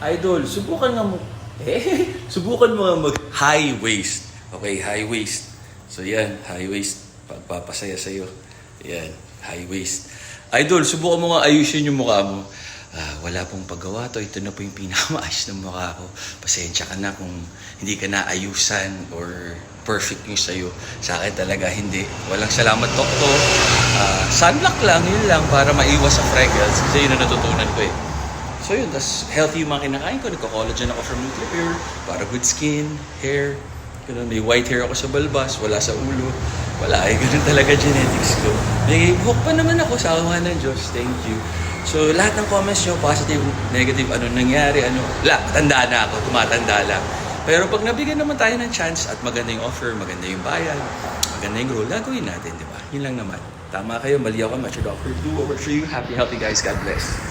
Idol, subukan nga mo. Eh, subukan mo nga mag high waist. Okay, high waist. So yan, high waist. Pagpapasaya sa'yo. Yan, high waist. Idol, subukan mo nga ayusin yung mukha mo. Ah, wala pong paggawa to. Ito na po yung pinakamaayos ng mukha ko. Pasensya ka na kung hindi ka na ayusan or perfect yung sa'yo. Sa akin talaga, hindi. Walang salamat, doktor. Ah, sunblock lang, yun lang, para maiwas sa freckles. Kasi yun ang natutunan ko eh. So yun, tas healthy yung mga kinakain ko. Nagko-collagen ako from Nutripure para good skin, hair. Ganun, may white hair ako sa balbas, wala sa ulo. Wala eh, ganun talaga genetics ko. May hook pa naman ako sa awa ng Diyos. Thank you. So lahat ng comments nyo, positive, negative, ano nangyari, ano. La, matanda na ako, tumatanda lang. Pero pag nabigyan naman tayo ng chance at maganda yung offer, maganda yung bayad, maganda yung role, gagawin natin, di ba? Yun lang naman. Tama kayo, mali ako, your doctor. Do what works for you. Happy, healthy guys. God bless.